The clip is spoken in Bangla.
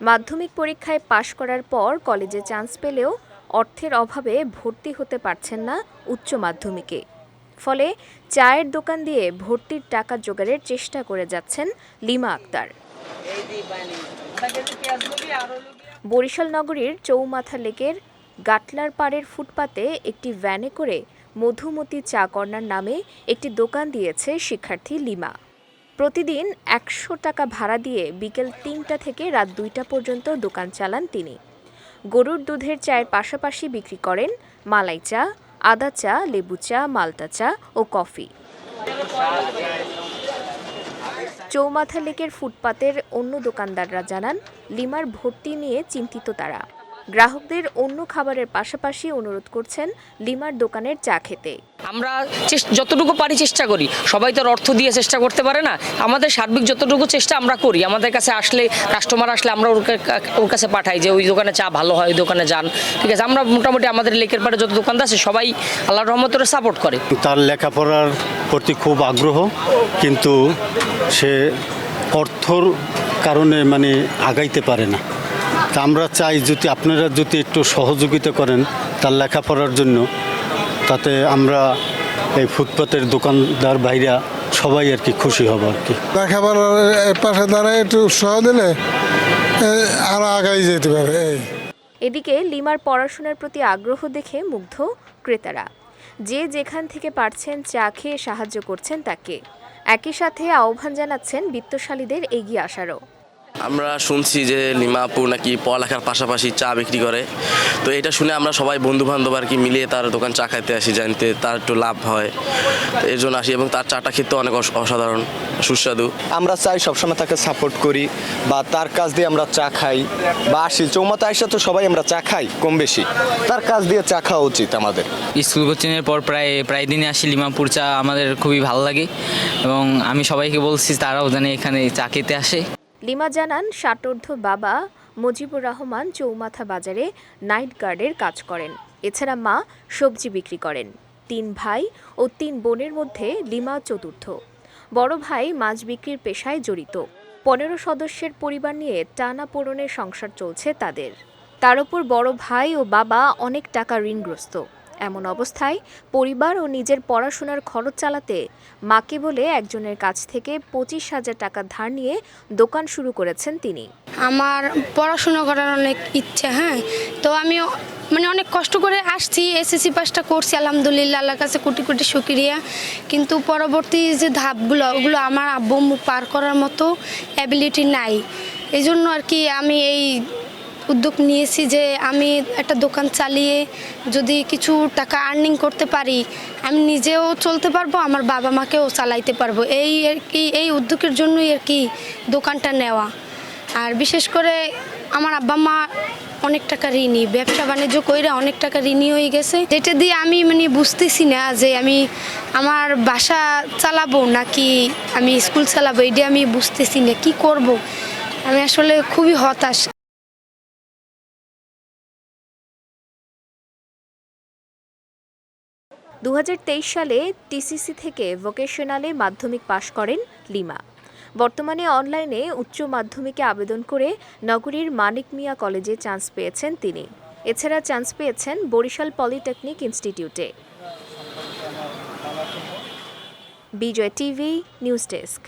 মাধ্যমিক পরীক্ষায় পাশ করার পর কলেজে চান্স পেলেও অর্থের অভাবে ভর্তি হতে পারছেন না উচ্চ মাধ্যমিকে। ফলে চায়ের দোকান দিয়ে ভর্তির টাকা জোগাড়ের চেষ্টা করে যাচ্ছেন লিমা আক্তার। বরিশাল নগরীর চৌমাথা লেকের গাটলার পাড়ের ফুটপাতে একটি ভ্যানে করে মধুমতি চা কর্নার নামে একটি দোকান দিয়েছে শিক্ষার্থী লিমা। প্রতিদিন একশো টাকা ভাড়া দিয়ে বিকেল তিনটা থেকে রাত দুইটা পর্যন্ত দোকান চালান তিনি। গরুর দুধের চায়ের পাশাপাশি বিক্রি করেন মালাই চা, আদা চা, লেবু চা, মালটা চা ও কফি। চৌমাথা লেকের ফুটপাতের অন্য দোকানদাররা জানান, লিমার ভর্তি নিয়ে চিন্তিত তারা। গ্রাহকদের অন্য খাবারের পাশাপাশি অনুরোধ করছেন লিমার দোকানের চা খেতে। আমরা যতটুকু পারি চেষ্টা করি। সবাই তো আর অর্থ দিয়ে চেষ্টা করতে পারে না। আমাদের সার্বিক যতটুকু চেষ্টা আমরা করি। আমাদের কাছে আসলে কাস্টমার আসলে আমরা ওর কা- ওর কাছে পাঠাই যে ওই দোকানে চা ভালো হয় ওই দোকানে যান। ঠিক আছে আমরা মোটামুটি আমাদের লেকের পাড়ে যত দোকানদার আছে সবাই আল্লাহ রহমতের সাপোর্ট করে। তার লেখাপড়ার প্রতি খুব আগ্রহ কিন্তু সে অর্থর কারণে মানে আগাইতে পারে না। তা আমরা চাই যদি আপনারা যদি একটু সহযোগিতা করেন তার লেখাপড়ার জন্য তাতে আমরা এই ফুটপাতের দোকানদার ভাইরা সবাই আর কি খুশি হব আর কি। লেখাপড়ার পাশে দাঁড়ায় একটু উৎসাহ দিলে এ, আরও আগাই যেতে পারে এই। এদিকে লিমার পড়াশোনার প্রতি আগ্রহ দেখে মুগ্ধ ক্রেতারা। যে যেখান থেকে পারছেন চা খেয়ে সাহায্য করছেন তাকে। একই সাথে আহ্বান জানাচ্ছেন বিত্তশালীদের এগিয়ে আসারও। আমরা শুনছি যে আপু নাকি পড়ালেখার পাশাপাশি চা বিক্রি করে। তো এটা শুনে আমরা সবাই বন্ধু বান্ধব আর কি মিলিয়ে তার দোকান চা খাইতে আসি জানতে তার একটু লাভ হয়। এর জন্য আসি এবং তার চাটা খেতে অনেক অসাধারণ সুস্বাদু। আমরা চাই সবসময় তাকে সাপোর্ট করি বা তার কাজ দিয়ে আমরা চা খাই বা আসি চৌমাতা আইসা তো সবাই আমরা চা খাই কম বেশি। তার কাজ দিয়ে চা খাওয়া উচিত আমাদের। স্কুল কোচিংয়ের পর প্রায় প্রায় দিনে আসি লিমাপুর চা আমাদের খুবই ভালো লাগে। এবং আমি সবাইকে বলছি তারাও জানে এখানে চা খেতে আসে। লিমা জানান, ষাটোর্ধ বাবা মুজিবুর রহমান চৌমাথা বাজারে নাইট গার্ডের কাজ করেন। এছাড়া মা সবজি বিক্রি করেন। তিন ভাই ও তিন বোনের মধ্যে লিমা চতুর্থ। বড় ভাই মাছ বিক্রির পেশায় জড়িত। পনেরো সদস্যের পরিবার নিয়ে টানা পোড়নের সংসার চলছে তাদের। তার উপর বড় ভাই ও বাবা অনেক টাকা ঋণগ্রস্ত। এমন অবস্থায় পরিবার ও নিজের পড়াশোনার খরচ চালাতে মাকে বলে একজনের কাছ থেকে পঁচিশ হাজার টাকা ধার নিয়ে দোকান শুরু করেছেন তিনি। আমার পড়াশোনা করার অনেক ইচ্ছা হ্যাঁ। তো আমি মানে অনেক কষ্ট করে আসছি এসএসসি পাসটা করছি, আলহামদুলিল্লাহ, আল্লাহর কাছে কোটি কোটি শুক্রিয়া। কিন্তু পরবর্তী যে ধাপগুলো, ওগুলো আমার আব্বু পার করার মতো অ্যাবিলিটি নাই। এই জন্য আর কি আমি এই উদ্যোগ নিয়েছি যে আমি একটা দোকান চালিয়ে যদি কিছু টাকা আর্নিং করতে পারি, আমি নিজেও চলতে পারব, আমার বাবা মাকেও চালাইতে পারব। এই আর কি, এই উদ্যোগের জন্যই আর কি দোকানটা নেওয়া। আর বিশেষ করে আমার আব্বা মা অনেক টাকা ঋণী, ব্যবসা বাণিজ্য কইরা অনেক টাকা ঋণী হয়ে গেছে। যেটা দিয়ে আমি মানে বুঝতেছি না যে আমি আমার বাসা চালাবো নাকি আমি স্কুল চালাবো, এটা আমি বুঝতেছি না, কি করব? আমি আসলে খুবই হতাশ। দু হাজার তেইশ সালে টিসিসি থেকে ভোকেশনালে মাধ্যমিক পাশ করেন লিমা। বর্তমানে অনলাইনে উচ্চ মাধ্যমিকে আবেদন করে নগরীর মানিক মিয়া কলেজে চান্স পেয়েছেন তিনি। এছাড়া চান্স পেয়েছেন বরিশাল পলিটেকনিক ইনস্টিটিউটে। Bijoy TV, news desk.